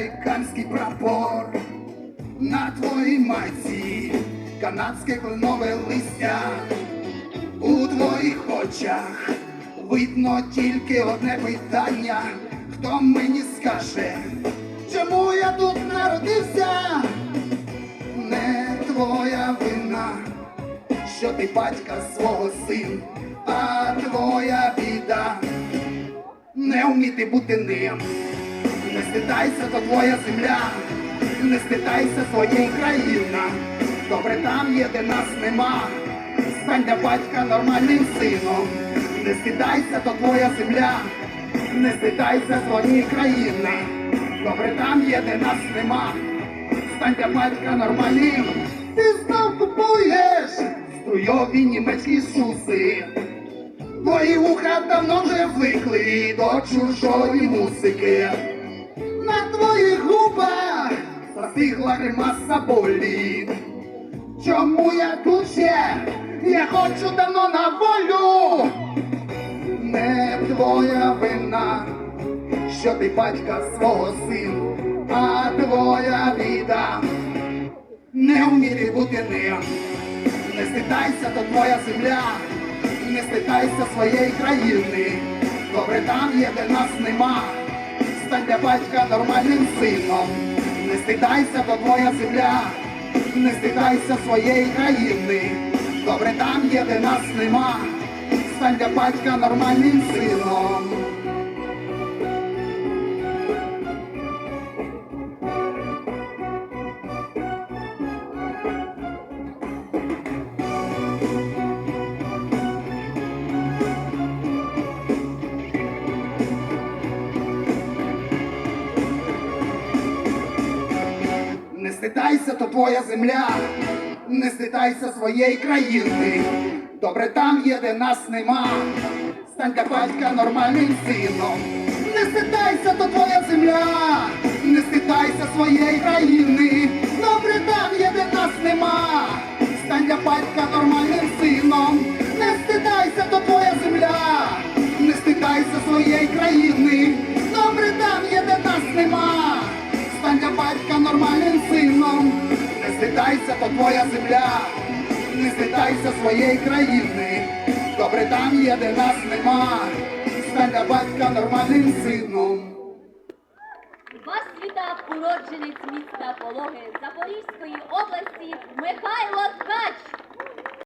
американський прапор на твоїй майці, канадське кленове листя у твоїх очах видно тільки одне питання, хто мені скаже, чому я тут народився? Не твоя вина, що ти батька свого син, а твоя біда не вміти бути ним. Не стидайся, то твоя земля, не стидайся своєї країни. Добре там є, де нас нема. Стань для батька нормальним сином. Не стидайся, то твоя земля, не стидайся своєї країни. Добре там є, де нас нема. Стань для батька нормальним. Ти знов купуєш струйові німецькі шуси. Твої вуха давно вже звикли до чужої музики. Губах застигла гримаса болі. Чому я тут? Я хочу давно на волю. Не твоя вина, що ти батька свого сину, а твоя біда. Не вміти бути ним. Не стидайся, то твоя земля, не стидайся своєї країни. Добре там є, де нас нема. Стань для батька нормальним сином. Не стидайся, то твоя земля, не стидайся своєї країни. Добре там є, де нас нема. Стань для батька нормальним сином. Стидайся, то твоя земля, не стидайся своєї країни. Добре там є, де нас нема. Стань для батька нормальним сином. Не стидайся, то твоя земля, не стидайся своєї країни. Добре там є, де нас нема. Стань для батька нормальним сином. Не стидайся, то твоя земля, не стидайся своєї країни. Питайся, то твоя земля, не стидайся своєї країни, добре там є, де нас нема, стань батька нормальним сином. Вас вітав уродженець міста Пологи Запорізької області Михайло Ткач.